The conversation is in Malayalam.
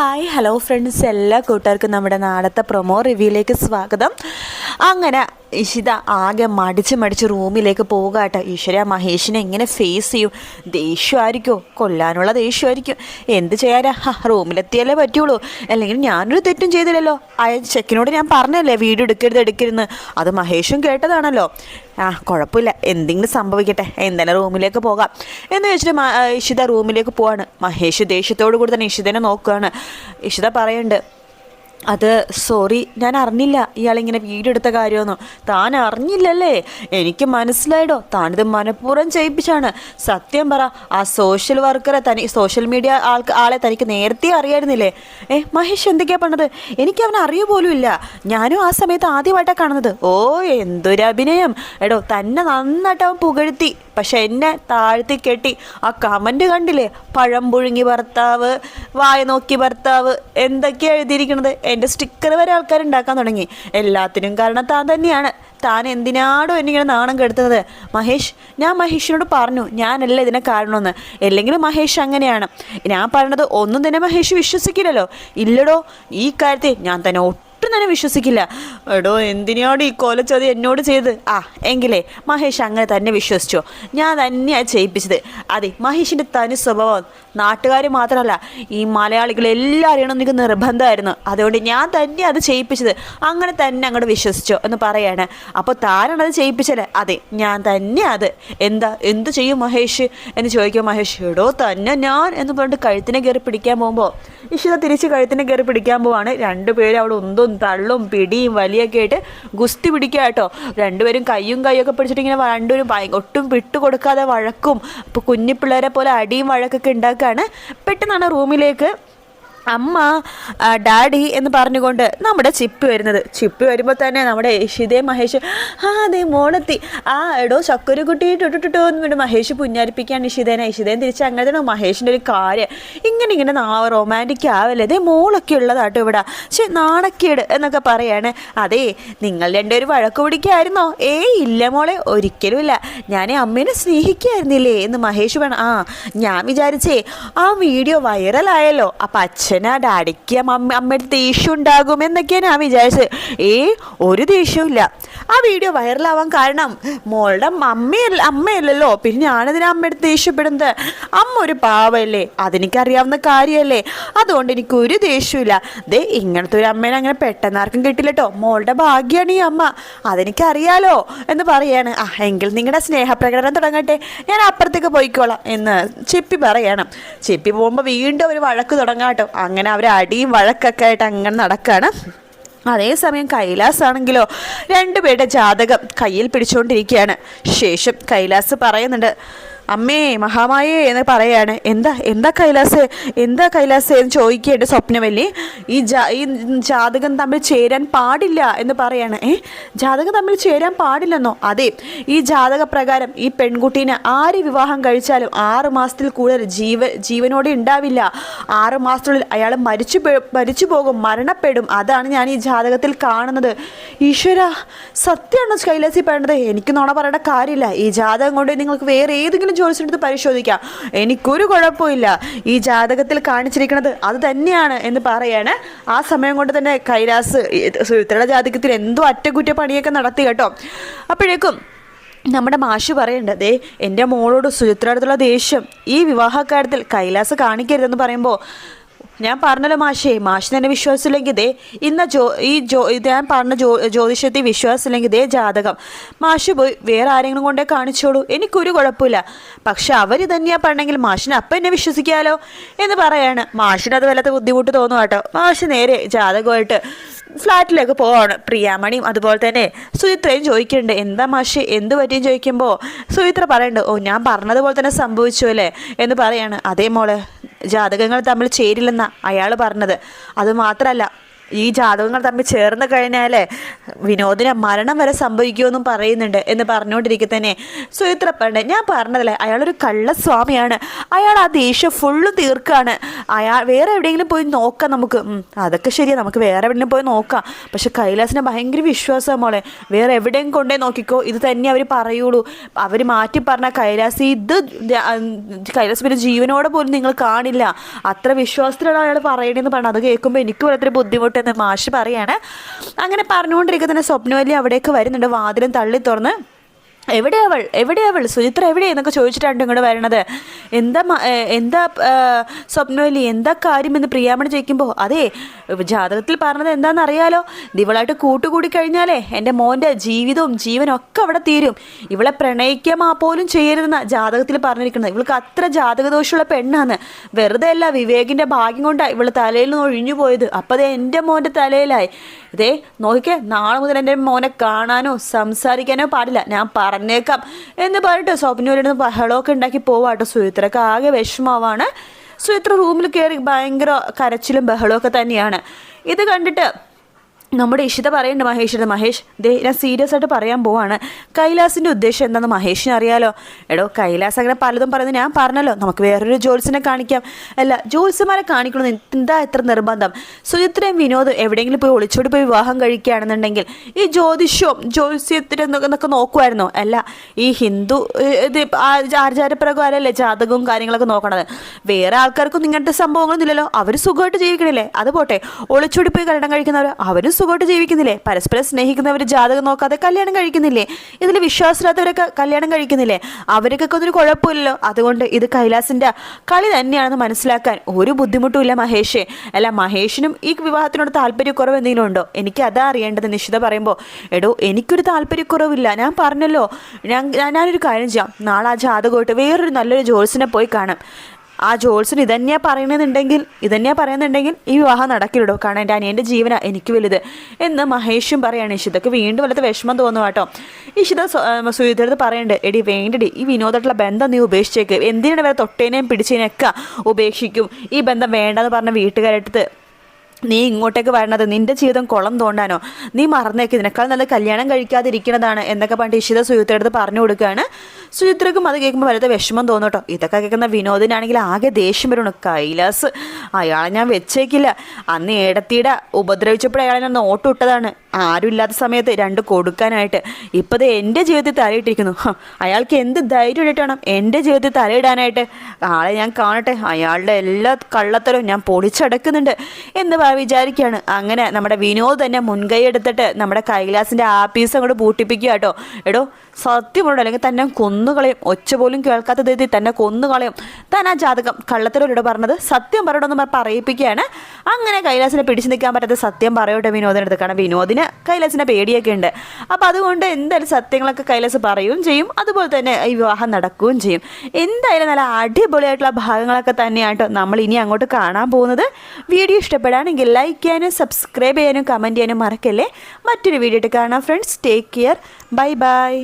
ഹായ് ഹലോ ഫ്രണ്ട്സ് എല്ലാ കൂട്ടുകാർക്കും നമ്മുടെ നാളത്തെ പ്രൊമോ റിവ്യൂയിലേക്ക് സ്വാഗതം. അങ്ങനെ ഇഷിത ആകെ മടിച്ച് മടിച്ച് റൂമിലേക്ക് പോകാട്ടെ ഈശ്വര മഹേഷിനെ എങ്ങനെ ഫേസ് ചെയ്യും. ദേഷ്യമായിരിക്കോ? കൊല്ലാനുള്ള ദേഷ്യമായിരിക്കും. എന്ത് ചെയ്യാനാ? റൂമിലെത്തിയാലേ പറ്റുള്ളൂ. അല്ലെങ്കിൽ ഞാനൊരു തെറ്റും ചെയ്തില്ലല്ലോ. ആ ചെക്കിനോട് ഞാൻ പറഞ്ഞല്ലേ വീഡിയോ എടുക്കരുത് എടുക്കരുതെന്ന്. അത് മഹേഷും കേട്ടതാണല്ലോ. ആ കുഴപ്പമില്ല. എന്തെങ്കിലും സംഭവിക്കട്ടെ. എന്തായാലും റൂമിലേക്ക് പോകാം. എന്ന് വെച്ചിട്ട് ഇഷിത റൂമിലേക്ക് പോവാണ്. മഹേഷ് ദേഷ്യത്തോടു കൂടി തന്നെ ഇഷിതനെ നോക്കുകയാണ്. ഇഷിത പറയുന്നുണ്ട് അത് സോറി ഞാൻ അറിഞ്ഞില്ല ഇയാളിങ്ങനെ വീഡിയോ എടുത്ത കാര്യമൊന്നും. താൻ അറിഞ്ഞില്ലല്ലേ? എനിക്ക് മനസ്സിലായിടോ താനിത് മനഃപൂർവം ചെയ്യിപ്പിച്ചാണ്. സത്യം പറ ആ സോഷ്യൽ വർക്കറെ തനി സോഷ്യൽ മീഡിയ ആൾക്ക് ആളെ തനിക്ക് നേരത്തെ അറിയായിരുന്നില്ലേ? ഏ മഹേഷ് എന്തൊക്കെയാ പറഞ്ഞത് എനിക്ക് അവനെ അറിയ പോലും ഇല്ല. ഞാനും ആ സമയത്ത് ആദ്യമായിട്ടാണ് കാണുന്നത്. ഓ എന്തൊരു അഭിനയം. എടോ തന്നെ നന്നായിട്ട് അവൻ പുകഴ്ത്തി. പക്ഷെ എന്നെ താഴ്ത്തി കെട്ടി ആ കമന്റ് കണ്ടില്ലേ? പഴം പുഴുങ്ങി ഭർത്താവ് വായ നോക്കി ഭർത്താവ് എന്തൊക്കെയാണ് എഴുതിയിരിക്കുന്നത്? എന്റെ സ്റ്റിക്കർ വരെ ആൾക്കാർ ഉണ്ടാക്കാൻ തുടങ്ങി. എല്ലാത്തിനും കാരണം താൻ തന്നെയാണ്. താൻ എന്തിനാടോ എന്നിങ്ങനെ നാണം കെടുത്തുന്നത്? മഹേഷ് ഞാൻ മഹേഷിനോട് പറഞ്ഞു ഞാനല്ല ഇതിനെ കാരണമെന്ന്. അല്ലെങ്കിൽ മഹേഷ് അങ്ങനെയാണ്. ഞാൻ പറഞ്ഞത് ഒന്നും തന്നെ മഹേഷ് വിശ്വസിക്കില്ലല്ലോ. ഇല്ലടോ ഈ കാര്യത്തിൽ ഞാൻ തന്നെ തന്നെ വിശ്വസിക്കില്ല. എടോ എന്തിനാണ് ഈ കൊലച്ചത് എന്നോട് ചെയ്ത് ആ എങ്കിലേ മഹേഷ് അങ്ങനെ തന്നെ വിശ്വസിച്ചോ. ഞാൻ തന്നെയാണ് ചെയ്യിപ്പിച്ചത്. അതെ മഹേഷിന്റെ തനി സ്വഭാവം. നാട്ടുകാർ മാത്രമല്ല ഈ മലയാളികൾ എല്ലാവരും അറിയണം എനിക്ക് നിർബന്ധമായിരുന്നു. അതുകൊണ്ട് ഞാൻ തന്നെ അത് ചെയ്യിപ്പിച്ചത്. അങ്ങനെ തന്നെ അങ്ങോട്ട് വിശ്വസിച്ചോ എന്ന് പറയാണ്. അപ്പോൾ താനാണ് അത് ചെയ്യിപ്പിച്ചല്ലേ അതെ ഞാൻ തന്നെ അത്. എന്താ എന്ത് ചെയ്യും മഹേഷ്? എന്ന് ചോദിക്കും മഹേഷ്. എടോ തന്നെ ഞാൻ എന്ന് പറഞ്ഞിട്ട് കഴുത്തിനെ കയറി പിടിക്കാൻ പോകുമ്പോൾ ഇഷിത തിരിച്ച് കഴുത്തിനെ കയറി പിടിക്കാൻ പോവാണ്. രണ്ടുപേരും അവിടെ ഉന്തും തള്ളും പിടിയും വലിയൊക്കെ ആയിട്ട് ഗുസ്തി പിടിക്കുക കേട്ടോ. രണ്ടുപേരും കയ്യും കൈയൊക്കെ പിടിച്ചിട്ട് ഇങ്ങനെ രണ്ടുപേരും ഒട്ടും വിട്ടുകൊടുക്കാതെ വഴക്കും ഇപ്പോൾ കുഞ്ഞു പിള്ളേരെ പോലെ അടിയും വഴക്കൊക്കെ ഉണ്ടാക്കുകയാണ് പെട്ടെന്നാണ് റൂമിലേക്ക് അമ്മ ഡാഡി എന്ന് പറഞ്ഞുകൊണ്ട് നമ്മുടെ ചിപ്പി വരുന്നത്. ചിപ്പി വരുമ്പോൾ തന്നെ നമ്മുടെ ഇഷിതേ മഹേഷ് ആ അതെ മോളെത്തി. ആ എടോ ചക്കുരുകുട്ടി ടുട്ടുട്ടോ എന്ന് വേണ്ടി മഹേഷ് പുഞ്ഞാരിപ്പിക്കുകയാണ് ഇഷിതേനെ ഇഷിതേൻ തിരിച്ച് അങ്ങനെ തന്നെ മഹേഷിന്റെ ഒരു കാര്യം. ഇങ്ങനെ ഇങ്ങനെ നാ റൊമാന്റിക് ആവല്ലേ? അതേ മോളൊക്കെ ഉള്ളതാട്ടോ ഇവിടെ. പക്ഷെ നാണക്കേട് എന്നൊക്കെ പറയാണ്. അതെ നിങ്ങൾ രണ്ടുപേരും വഴക്ക് പിടിക്കായിരുന്നോ? ഏ ഇല്ല മോളെ ഒരിക്കലും ഇല്ല. ഞാൻ അമ്മേനെ സ്നേഹിക്കായിരുന്നില്ലേ എന്ന് മഹേഷ് വേണം ആ ഞാൻ വിചാരിച്ചേ ആ വീഡിയോ വൈറലായല്ലോ അപ്പം അച്ഛനാ ഡാഡിക്ക് അമ്മ അമ്മയുടെ ദേഷ്യം ഉണ്ടാകും എന്നൊക്കെയാണ് ഞാൻ വിചാരിച്ചത്. ഏ ഒരു ദേഷ്യവും ഇല്ല. ആ വീഡിയോ വൈറലാവാൻ കാരണം മോളുടെ അമ്മയല്ല അമ്മയല്ലല്ലോ. പിന്നെ ഞാനതിന് അമ്മയുടെ ദേഷ്യപ്പെടുന്നത്? അമ്മ ഒരു പാവല്ലേ? അതെനിക്കറിയാവുന്ന കാര്യമല്ലേ അതുകൊണ്ട് എനിക്ക് ഒരു ദേഷ്യമില്ല ദേ ഇങ്ങനത്തെ ഒരു അമ്മേനെ അങ്ങനെ പെട്ടെന്ന് ആർക്കും കിട്ടില്ല കേട്ടോ മോളുടെ ഭാഗ്യമാണ് ഈ അമ്മ. അതെനിക്കറിയാലോ എന്ന് പറയാണ്. ആ എങ്കിൽ നിങ്ങളുടെ സ്നേഹപ്രകടനം തുടങ്ങട്ടെ. ഞാൻ അപ്പുറത്തേക്ക് പോയിക്കോളാം എന്ന് ചെപ്പി പറയണം. ചെപ്പി പോകുമ്പോൾ വീണ്ടും ഒരു വഴക്ക് തുടങ്ങാട്ടോ അങ്ങനെ അവർ അടിയും വഴക്കൊക്കെ ആയിട്ട് അങ്ങനെ നടക്കുകയാണ് അതേസമയം കൈലാസ് ആണെങ്കിലോ രണ്ടുപേരുടെ ജാതകം കയ്യിൽ പിടിച്ചുകൊണ്ടിരിക്കുകയാണ് ശേഷം കൈലാസ് പറയുന്നുണ്ട് അമ്മേ മഹാമായേ എന്ന് പറയാണ്. എന്താ എന്താ കൈലാസേ എന്താ കൈലാസേ എന്ന് ചോദിക്കേണ്ട സ്വപ്നവല്ലി. ഈ ജാ ഈ ജാതകം തമ്മിൽ ചേരാൻ പാടില്ല എന്ന് പറയാണ്. ഏ ജാതകം തമ്മിൽ ചേരാൻ പാടില്ലെന്നോ? അതെ ഈ ജാതക പ്രകാരം ഈ പെൺകുട്ടീനെ ആര് വിവാഹം കഴിച്ചാലും ആറ് മാസത്തിൽ കൂടുതൽ ജീവ ജീവനോടെ ഉണ്ടാവില്ല. ആറ് മാസത്തിനുള്ളിൽ അയാൾ മരിച്ചു മരിച്ചു പോകും മരണപ്പെടും. അതാണ് ഞാൻ ഈ ജാതകത്തിൽ കാണുന്നത്. ഈശ്വര സത്യമാണോ കൈലാസി പറയണത്? എനിക്ക് നോണ പറയേണ്ട കാര്യമില്ല. ഈ ജാതകം കൊണ്ട് നിങ്ങൾക്ക് വേറെ ഏതെങ്കിലും ജോലിസെടുത്ത് പരിശോധിക്കാം. എനിക്കൊരു കുഴപ്പമില്ല. ഈ ജാതകത്തിൽ കാണിച്ചിരിക്കുന്നത് അത് തന്നെയാണ് എന്ന് പറയാണ്. ആ സമയം കൊണ്ട് തന്നെ കൈലാസ് സുമിത്രയുടെ ജാതകത്തിൽ എന്തോ അറ്റകുറ്റപ്പണിയൊക്കെ നടത്തി കേട്ടോ. അപ്പോഴേക്കും നമ്മുടെ മാഷ് പറയേണ്ടത് എന്റെ മോളോട് സുചിത്ര അടുത്തുള്ള ദേഷ്യം. ഈ വിവാഹക്കാര്യത്തിൽ കൈലാസ് കാണിക്കരുതെന്ന് പറയുമ്പോൾ ഞാൻ പറഞ്ഞല്ലോ മാഷേ മാഷിന് എന്നെ വിശ്വാസമില്ലെങ്കിൽ ദേ ഇന്ന ജോ ഈ ജോ ഞാൻ പറഞ്ഞ ജോ ജ്യോതിഷത്തിൽ വിശ്വാസമില്ലെങ്കിൽ ദേ ജാതകം. മാഷ് പോയി വേറെ ആരെങ്കിലും കൊണ്ടേ കാണിച്ചോളൂ. എനിക്കൊരു കുഴപ്പമില്ല. പക്ഷെ അവർ തന്നെയാ പറഞ്ഞെങ്കിൽ മാഷിന് അപ്പം എന്നെ വിശ്വസിക്കാമല്ലോ എന്ന് പറയാണ്. മാഷിന് അത് വല്ലാത്ത ബുദ്ധിമുട്ട് തോന്നും കേട്ടോ മാഷ് നേരെ ജാതകമായിട്ട് ഫ്ലാറ്റിലേക്ക് പോവാണ്. പ്രിയാമണിയും അതുപോലെ തന്നെ സുചിത്രയും ചോദിക്കുന്നുണ്ട്. എന്താ മാഷി എന്ത് പറ്റിയും ചോദിക്കുമ്പോൾ സുചിത്ര പറയുന്നുണ്ട് ഓ ഞാൻ പറഞ്ഞതുപോലെ തന്നെ സംഭവിച്ചു അല്ലേ? എന്ന് പറയാണ്. അതേ മോൾ ജാതകങ്ങൾ തമ്മിൽ ചേരില്ലെന്നാണ് അയാൾ പറഞ്ഞത്. അത് മാത്രമല്ല ഈ ജാതകങ്ങൾ തമ്മിൽ ചേർന്ന് കഴിഞ്ഞാലേ വിനോദിന് മരണം വരെ സംഭവിക്കുമെന്നും പറയുന്നുണ്ട് എന്ന് പറഞ്ഞുകൊണ്ടിരിക്കെ തന്നെ സുചിത്ര പറഞ്ഞേ. ഞാൻ പറഞ്ഞതല്ലേ അയാളൊരു കള്ളസ്വാമിയാണ് അയാൾ ആ ദേഷ്യം ഫുള്ള് തീർക്കാണ്. അയാൾ വേറെ എവിടെയെങ്കിലും പോയി നോക്കാം നമുക്ക്. അതൊക്കെ ശരിയാണ് നമുക്ക് വേറെ എവിടെയെങ്കിലും പോയി നോക്കാം. പക്ഷെ കൈലാസിന് ഭയങ്കര വിശ്വാസമാണ് മോളെ. വേറെ എവിടെയും കൊണ്ടേ നോക്കിക്കോ. ഇത് തന്നെ അവർ പറയുള്ളൂ. അവർ മാറ്റി പറഞ്ഞ കൈലാസ് ഇത് കൈലാസ് പിന്നെ ജീവനോടെ പോലും നിങ്ങൾ കാണില്ല. അത്ര വിശ്വാസത്തിലാണ് അയാൾ പറയണേന്ന് പറഞ്ഞു. അത് കേൾക്കുമ്പോൾ എനിക്ക് വളരെ ബുദ്ധിമുട്ടെന്ന് മാഷ് പറയാണ്. അങ്ങനെ പറഞ്ഞുകൊണ്ടിരിക്കുന്ന സ്വപ്നവല്ലി അവിടേക്ക് വരുന്നുണ്ട്. വാതിലും തള്ളി തുറന്ന് എവിടെ അവൾ? എവിടെ അവൾ? സുചിത്ര എവിടെ? എന്നൊക്കെ ചോദിച്ചിട്ടാണ് ഇങ്ങോട്ട് വരണത്. എന്താ എന്താ സ്വപ്നവല്ലി എന്താ കാര്യമെന്ന് പ്രിയാമണി ചോദിക്കുമ്പോൾ അതെ ജാതകത്തിൽ പറഞ്ഞത് എന്താണെന്ന് അറിയാലോ ഇവളായിട്ട് കൂട്ടുകൂടി കഴിഞ്ഞാലേ എന്റെ മോന്റെ ജീവിതവും ജീവനും ഒക്കെ അവിടെ തീരും. ഇവളെ പ്രണയിക്കാൻ ആ പോലും ചെയ്യരുതെന്ന ജാതകത്തിൽ പറഞ്ഞിരിക്കുന്നത്. ഇവൾക്ക് അത്ര ജാതകദോഷമുള്ള പെണ്ണാണ് വെറുതെ അല്ല വിവേകിന്റെ ഭാഗ്യം കൊണ്ടാണ് ഇവൾ തലയിൽ നിന്ന് ഒഴിഞ്ഞു പോയത്. അപ്പോൾ അത് എന്റെ മോന്റെ തലയിലായി. ഇതേ നോക്കിക്കേ നാളെ മുതൽ എന്റെ മോനെ കാണാനോ സംസാരിക്കാനോ പാടില്ല. ഞാൻ പറഞ്ഞേക്കാം. എന്ന് പറഞ്ഞിട്ട് സ്വപ്നൂരിടുന്ന് ബഹളമൊക്കെ ഉണ്ടാക്കി പോവാട്ടോ സുചിത്രക്ക് ആകെ വിഷമാവാണ് സുചിത്ര റൂമിൽ കയറി ഭയങ്കര കരച്ചിലും ബഹളമൊക്കെ തന്നെയാണ്. ഇത് കണ്ടിട്ട് നമ്മുടെ ഇഷിത പറയുന്നുണ്ട് മഹേഷിന് മഹേഷ്. ദേ ഞാൻ സീരിയസ് ആയിട്ട് പറയാൻ പോവാണ്. കൈലാസിന്റെ ഉദ്ദേശം എന്താണെന്ന് മഹേഷിന് അറിയാലോ? എടോ കൈലാസ് അങ്ങനെ പലതും പറയുന്നത് ഞാൻ പറഞ്ഞല്ലോ നമുക്ക് വേറൊരു ജോത്സിനെ കാണിക്കാം. അല്ല ജോത്സ്യന്മാരെ കാണിക്കണമെന്ന് എന്താ എത്ര നിർബന്ധം? സുചിത്രയും വിനോദം എവിടെയെങ്കിലും പോയി ഒളിച്ചോടി പോയി വിവാഹം കഴിക്കുകയാണെന്നുണ്ടെങ്കിൽ ഈ ജ്യോതിഷവും ജ്യോത്സ്യത്തിനും എന്നൊക്കെ നോക്കുമായിരുന്നു അല്ല ഈ ഹിന്ദു ഇത് ആചാരപ്രകാരമല്ലേ ജാതകവും കാര്യങ്ങളൊക്കെ നോക്കണത്? വേറെ ആൾക്കാർക്കൊന്നും ഇങ്ങനത്തെ സംഭവങ്ങളൊന്നും ഇല്ലല്ലോ അവർ സുഖമായിട്ട് ജീവിക്കണില്ലേ? അത് പോട്ടെ. ഒളിച്ചോടി പോയി കല്യാണം കഴിക്കുന്നവർ അവരും സുഖമായിട്ട് ജീവിക്കുന്നില്ലേ? പരസ്പരം സ്നേഹിക്കുന്നവർ ജാതകം നോക്കാതെ കല്യാണം കഴിക്കുന്നില്ലേ? ഇതിൽ വിശ്വാസമില്ലാത്തവരൊക്കെ കല്യാണം കഴിക്കുന്നില്ലേ? അവർക്കൊക്കെ ഒന്നും കുഴപ്പമില്ലല്ലോ. അതുകൊണ്ട് ഇത് കൈലാസിന്റെ കളി തന്നെയാണെന്ന് മനസ്സിലാക്കാൻ ഒരു ബുദ്ധിമുട്ടുമില്ല മഹേഷേ. അല്ല മഹേഷിനും ഈ വിവാഹത്തിനോട് താല്പര്യക്കുറവ് എന്തെങ്കിലും ഉണ്ടോ? എനിക്ക് അതാ അറിയേണ്ടത്. നിശ്ചിത പറയുമ്പോൾ എടോ എനിക്കൊരു താല്പര്യക്കുറവില്ല. ഞാൻ പറഞ്ഞല്ലോ. ഞാൻ- ഞാനൊരു കാര്യം ചെയ്യാം. നാളെ ആ ജാതകമായിട്ട് വേറൊരു നല്ലൊരു ജോത്സിനെ പോയി കാണാം. ആ ജോൾസിന് ഇതന്നെയാ പറയണമെന്നുണ്ടെങ്കിൽ ഇതന്നെയാ പറയുന്നുണ്ടെങ്കിൽ ഈ വിവാഹം നടക്കില്ലടോ. കാരണം എന്റെ അനിയന്റെ ജീവന എനിക്ക് വലുത്. എന്ന് മഹേഷും പറയാണ് ഇഷിതക്ക് വീണ്ടും വല്ലത്തെ വിഷമം തോന്നുക കേട്ടോ. ഇഷിത സുയുദ്ധടുത്ത് പറയണ്ട് എടി വേണ്ടടി ഈ വിനോദമായിട്ടുള്ള ബന്ധം നീ ഉപേക്ഷിച്ചേക്ക്. എന്തിനാണ് വരെ തൊട്ടേനെയും പിടിച്ചതിനൊക്കെ ഉപേക്ഷിക്കും? ഈ ബന്ധം വേണ്ടെന്ന് പറഞ്ഞ വീട്ടുകാരടുത്ത് നീ ഇങ്ങോട്ടേക്ക് വരണത് നിന്റെ ജീവിതം കുളം തോണ്ടാനോ? നീ മറന്നേക്ക് ഇതിനേക്കാൾ നല്ല കല്യാണം കഴിക്കാതിരിക്കുന്നതാണ് എന്നൊക്കെ പണ്ട് ഇഷിത സുഹൃത്തെടുത്ത് പറഞ്ഞു കൊടുക്കുകയാണ്. സുയുത്രക്കും അത് കേൾക്കുമ്പോൾ വലുത് വിഷമം തോന്നട്ടോ ഇതൊക്കെ കേൾക്കുന്ന വിനോദിനാണെങ്കിൽ ആകെ ദേഷ്യം വരണം കൈലാസ് അയാളെ ഞാൻ വെച്ചേക്കില്ല. അന്ന് ഏടത്തിയുടെ ഉപദ്രവിച്ചപ്പോൾ അയാളെ ഞാൻ നോട്ട് വിട്ടതാണ് ആരും ഇല്ലാത്ത സമയത്ത് രണ്ട് കൊടുക്കാനായിട്ട്. ഇപ്പം ഇത് എന്റെ ജീവിതത്തിൽ തലയിട്ടിരിക്കുന്നു. അയാൾക്ക് എന്ത് ധൈര്യം ഇട്ടിട്ടാണ് എന്റെ ജീവിതത്തിൽ തലയിടാനായിട്ട്? ആളെ ഞാൻ കാണട്ടെ. അയാളുടെ എല്ലാ കള്ളത്തരവും ഞാൻ പൊളിച്ചടക്കുന്നുണ്ട് എന്ന് വിചാരിക്കുകയാണ്. അങ്ങനെ നമ്മുടെ വിനോദ് തന്നെ മുൻകൈ എടുത്തിട്ട് നമ്മുടെ കൈലാസിന്റെ ആപ്പീസ് അങ്ങോട്ട് പൂട്ടിപ്പിക്കുക കേട്ടോ. എടോ സത്യമുണ്ടോ അല്ലെങ്കിൽ തന്നെ കൊന്നുകളയും. ഒച്ച പോലും കേൾക്കാത്ത രീതിയിൽ തന്നെ കൊന്നുകളയും. താൻ ആ ജാതകം. കള്ളത്തരോട് പറഞ്ഞത് സത്യം പറയണമെന്ന് പറഞ്ഞ് പറയിപ്പിക്കുകയാണ്. അങ്ങനെ കൈലാസിനെ പിടിച്ചു നിൽക്കാൻ പറ്റാത്ത സത്യം പറയോട്ടെ വിനോദിനെ അടുത്ത് കാരണം വിനോദിന് കൈലാസിനെ പേടിയൊക്കെ ഉണ്ട്. അപ്പം അതുകൊണ്ട് എന്തായാലും സത്യങ്ങളൊക്കെ കൈലാസ് പറയുകയും ചെയ്യും. അതുപോലെ തന്നെ ഈ വിവാഹം നടക്കുകയും ചെയ്യും. എന്തായാലും നല്ല അടിപൊളിയായിട്ടുള്ള ഭാഗങ്ങളൊക്കെ തന്നെയാട്ടോ നമ്മൾ ഇനി അങ്ങോട്ട് കാണാൻ പോകുന്നത്. വീഡിയോ ഇഷ്ടപ്പെടുകയാണെങ്കിൽ ലൈക്ക് ചെയ്യാനും സബ്സ്ക്രൈബ് ചെയ്യാനും കമന്റ് ചെയ്യാനും മറക്കല്ലേ. മറ്റൊരു വീഡിയോ ഇട്ട് കാണാം friends take care bye bye